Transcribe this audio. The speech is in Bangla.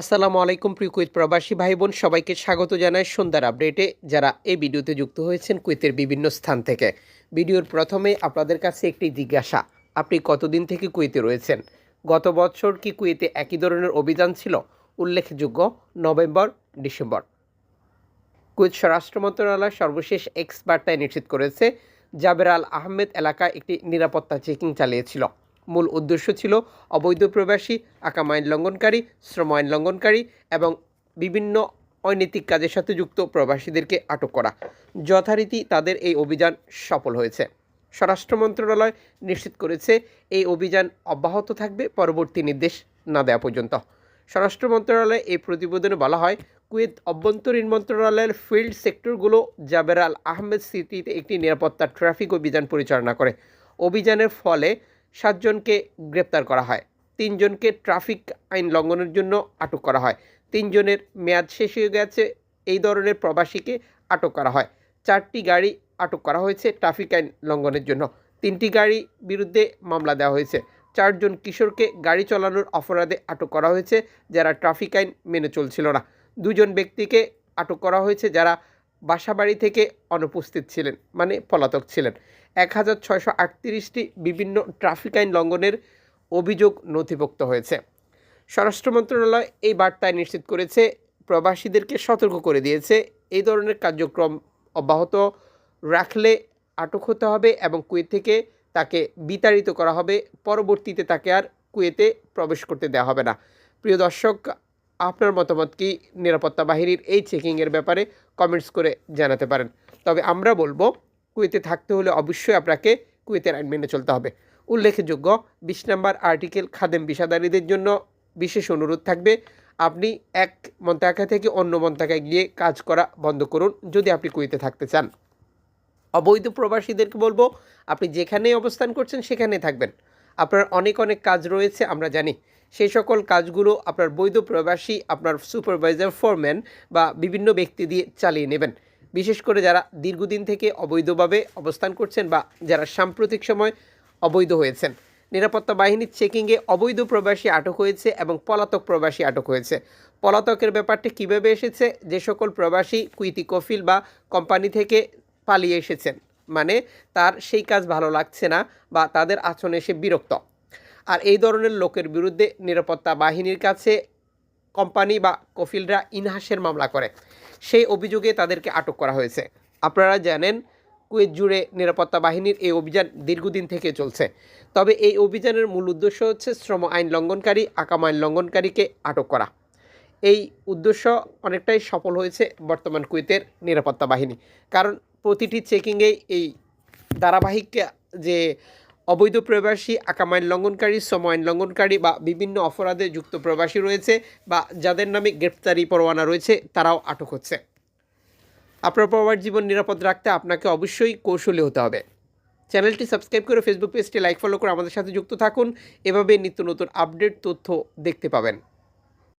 আসসালামু আলাইকুম, প্রিয় কুয়েত প্রবাসী ভাই বোন সবাইকে স্বাগত জানাই সন্ধ্যার আপডেটে। যারা এই ভিডিওতে যুক্ত হয়েছেন কুয়েতের বিভিন্ন স্থান থেকে, ভিডিওর প্রথমে আপনাদের কাছে একটি জিজ্ঞাসা, আপনি কতদিন থেকে কুয়েতে রয়েছেন? গত বছর কি কুয়েতে একই ধরনের অভিযান ছিল? উল্লেখযোগ্য, নভেম্বর, ডিসেম্বর। কুয়েত স্বরাষ্ট্র মন্ত্রণালয় সর্বশেষ এক্স বার্তায় নিশ্চিত করেছে, জাবের আল আহমেদ এলাকায় একটি নিরাপত্তা চেকিং চালিয়েছিল। মূল উদ্দেশ্য ছিল অবৈধ প্রবাসী, আকাম আইন লঙ্ঘনকারী, শ্রম আইন লঙ্ঘনকারী এবং বিভিন্ন অনৈতিক কাজের সাথে যুক্ত প্রবাসীদেরকে আটক করা। যথারীতি তাদের এই অভিযান সফল হয়েছে। স্বরাষ্ট্র মন্ত্রণালয় নিশ্চিত করেছে এই অভিযান অব্যাহত থাকবে পরবর্তী নির্দেশ না দেওয়া পর্যন্ত। স্বরাষ্ট্র মন্ত্রণালয়ে এই প্রতিবেদনে বলা হয়, কুয়েত অভ্যন্তরীণ মন্ত্রণালয়ের ফিল্ড সেক্টরগুলো জাবের আল আহমেদ সিটিতে একটি নিরাপত্তা ট্রাফিক অভিযান পরিচালনা করে। অভিযানের ফলে সাতজনকে গ্রেপ্তার করা হয়। তিনজনকে ট্রাফিক আইন লঙ্ঘনের জন্য আটক করা হয়। তিনজনের মেয়াদ শেষ হয়ে গেছে, এই ধরনের প্রবাসীকে আটক করা হয়। চারটি গাড়ি আটক করা হয়েছে ট্রাফিক আইন লঙ্ঘনের জন্য। তিনটি গাড়ি বিরুদ্ধে মামলা দেওয়া হয়েছে। চারজন কিশোরকে গাড়ি চালানোর অপরাধে আটক করা হয়েছে, যারা ট্রাফিক আইন মেনে চলছিল না। দুজন ব্যক্তিকে আটক করা হয়েছে, যারা বাসাবাড়ি থেকে অনুপস্থিত ছিলেন মানে পলাতক ছিলেন। এক হাজার ছয়শো আটত্রিশটি বিভিন্ন ট্রাফিক আইন লঙ্ঘনের অভিযোগ নথিভুক্ত হয়েছে। স্বরাষ্ট্র মন্ত্রণালয় এই বার্তায় নিশ্চিত করেছে, প্রবাসীদেরকে সতর্ক করে দিয়েছে, এই ধরনের কার্যক্রম অব্যাহত রাখলে আটক হতে হবে এবং কুয়েত থেকে তাকে বিতাড়িত করা হবে, পরবর্তীতে তাকে আর কুয়েতে প্রবেশ করতে দেওয়া হবে না। প্রিয় দর্শক আপনার মতামত কি? নিরাপত্তা বাহিনীর এই চেকিংয়ের ব্যাপারে কমেন্টস করে জানাতে পারেন। তবে আমরা বলব, কুয়েতে থাকতে হলে অবশ্যই আপনাকে কুয়েতের আইন মেনে চলতে হবে। উল্লেখযোগ্য, বিশ নম্বর আর্টিকেল খাদেম বিষাদারীদের জন্য বিশেষ অনুরোধ থাকবে। আপনি এক মন্তাকা থেকে অন্য মন্তাকায় গিয়ে কাজ করা বন্ধ করুন যদি আপনি কুয়েতে থাকতে চান। অবৈধ প্রবাসীদেরকে বলব, আপনি যেখানেই অবস্থান করছেন সেখানে থাকবেন। আপনার অনেক অনেক কাজ রয়েছে, আমরা জানি। সেই সকল কাজগুলো আপনার বৈধ প্রবাসী, আপনার সুপারভাইজার, ফোরম্যান বা বিভিন্ন ব্যক্তি দিয়ে চালিয়ে নেবেন। বিশেষ করে যারা দীর্ঘদিন থেকে অবৈধভাবে অবস্থান করছেন বা যারা সাম্প্রতিক সময় অবৈধ হয়েছেন। নিরাপত্তা বাহিনীর চেকিংয়ে অবৈধ প্রবাসী আটক হয়েছে এবং পলাতক প্রবাসী আটক হয়েছে। পলাতকের ব্যাপারটি কীভাবে এসেছে? যে সকল প্রবাসী কুইতি কফিল বা কোম্পানি থেকে পালিয়ে এসেছেন। মানে তার সেই কাজ ভালো লাগছে না বা তাদের আচরণে সে বিরক্ত। আর এই ধরনের লোকের বিরুদ্ধে নিরাপত্তা বাহিনীর কাছে কোম্পানি বা কফিলরা ইনহাসের মামলা করে। সেই অভিযোগে তাদেরকে আটক করা হয়েছে। আপনারা জানেন, কুয়েত জুড়ে নিরাপত্তা বাহিনীর এই অভিযান দীর্ঘদিন থেকে চলছে। তবে এই অভিযানের মূল উদ্দেশ্য হচ্ছে শ্রম আইন লঙ্ঘনকারী, আকাম আইন লঙ্ঘনকারীকে আটক করা। এই উদ্দেশ্য অনেকটাই সফল হয়েছে বর্তমান কুয়েতের নিরাপত্তা বাহিনী। কারণ প্রতিটি চেকিংয়ে এই ধারাবাহিক যে অবৈধ প্রবাসী আকাম আইন লঙ্ঘনকারী শ্রম আইন লঙ্ঘনকারী বা বিভিন্ন অপরাধে যুক্ত প্রবাসী রয়েছে বা যাদের নামে গ্রেপ্তারি পরোয়ানা রয়েছে, তারাও আটক হচ্ছে। আপনার পরবার জীবন নিরাপদ রাখতে আপনাকে অবশ্যই কৌশলী হতে হবে। চ্যানেলটি সাবস্ক্রাইব করে ফেসবুক পেজটি লাইক, ফলো করে আমাদের সাথে যুক্ত থাকুন। এভাবে নিত্য নতুন আপডেট, তথ্য দেখতে পাবেন।